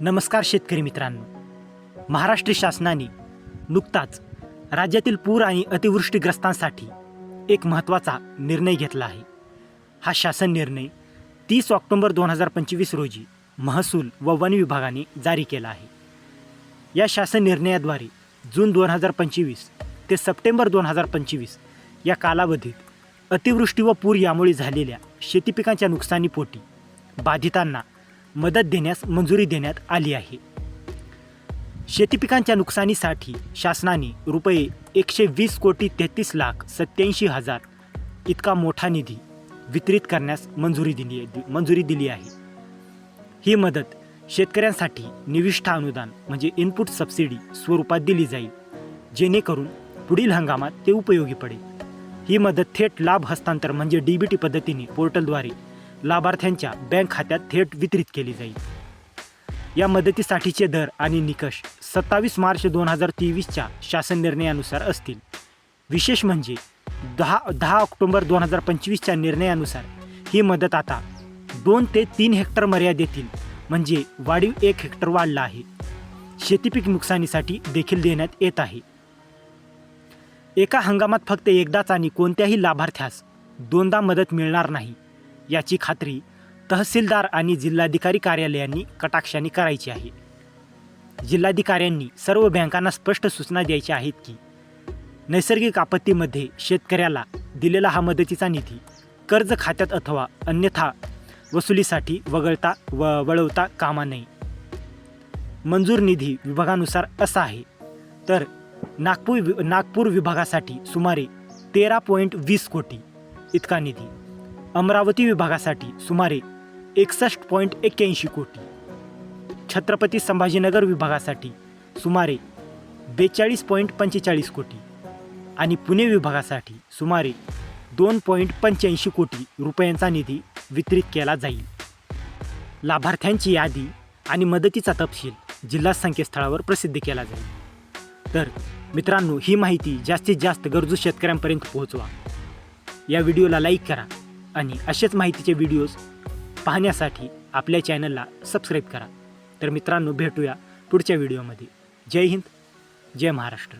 नमस्कार शेतकरी मित्रांनो. महाराष्ट्र शासनाने नुकताच राज्यातील पूर आणि अतिवृष्टीग्रस्तांसाठी एक महत्त्वाचा निर्णय घेतला आहे. हा शासन निर्णय तीस ऑक्टोंबर दोन हजार पंचवीस रोजी महसूल व वन विभागाने जारी केला आहे. या शासन निर्णयाद्वारे जून दोन हजार पंचवीस ते सप्टेंबर दोन हजार पंचवीस या कालावधीत अतिवृष्टी व पूर यामुळे झालेल्या शेतीपिकांच्या नुकसानीपोटी बाधितांना मदत देण्यास मंजुरी देण्यात आली आहे. शेतीपिकांच्या नुकसानीसाठी शासनाने रुपये एकशे वीस कोटी तेहतीस लाख सत्याऐंशी हजार इतका मोठा निधी वितरित करण्यास मंजुरी दिली मंजुरी दिली आहे. ही मदत शेतकऱ्यांसाठी निविष्ठा अनुदान म्हणजे इनपुट सबसिडी स्वरूपात दिली जाईल जेणेकरून पुढील हंगामात ते उपयोगी पडेल. ही मदत थेट लाभ हस्तांतर म्हणजे डी बी टी पद्धतीने पोर्टलद्वारे लाभार्थ्यांच्या बँक खात्यात थेट वितरित केली जाईल. या मदतीसाठीचे दर आणि निकष सत्तावीस मार्च दोन हजार तेवीसच्या शासन निर्णयानुसार असतील. विशेष म्हणजे दहा दहा ऑक्टोंबर दोन हजार पंचवीसच्या निर्णयानुसार ही मदत आता दोन ते तीन हेक्टर मर्यादेतील म्हणजे वाढीव एक हेक्टर वाढला आहे. शेतीपीक नुकसानीसाठी देखील देण्यात येत आहे. एका हंगामात फक्त एकदाच आणि कोणत्याही लाभार्थ्यास दोनदा मदत मिळणार नाही. याची खात्री तहसीलदार आणि जिल्हाधिकारी कार्यालयांनी कटाक्षाने करायची आहे. जिल्हाधिकाऱ्यांनी सर्व बँकांना स्पष्ट सूचना द्यायच्या आहेत की नैसर्गिक आपत्तीमध्ये शेतकऱ्याला दिलेला हा मदतीचा निधी कर्ज खात्यात अथवा अन्यथा वसुलीसाठी वगळता व वळवता कामा नये. मंजूर निधी विभागानुसार असा आहे. तर नागपूर वि नागपूर विभागासाठी सुमारे तेरा पॉईंट वीस कोटी इतका निधी अमरावती विभागासाठी सुमारे एकसष्ट पॉईंट एक्क्याऐंशी कोटी. छत्रपती संभाजीनगर विभागासाठी सुमारे बेचाळीस पॉईंट पंचेचाळीस कोटी आणि पुणे विभागासाठी सुमारे दोन पॉईंट पंच्याऐंशी कोटी रुपयांचा निधी वितरित केला जाईल. लाभार्थ्यांची यादी आणि मदतीचा तपशील जिल्हा संकेतस्थळावर प्रसिद्ध केला जाईल. तर मित्रांनो ही माहिती जास्तीत जास्त गरजू शेतकऱ्यांपर्यंत पोहोचवा. या व्हिडिओला लाईक करा आणि असेच माहितीचे व्हिडिओज पाहण्यासाठी आपल्या चॅनलला सबस्क्राईब करा. तर मित्रांनो भेटूया पुढच्या व्हिडिओमध्ये जय हिंद जय महाराष्ट्र.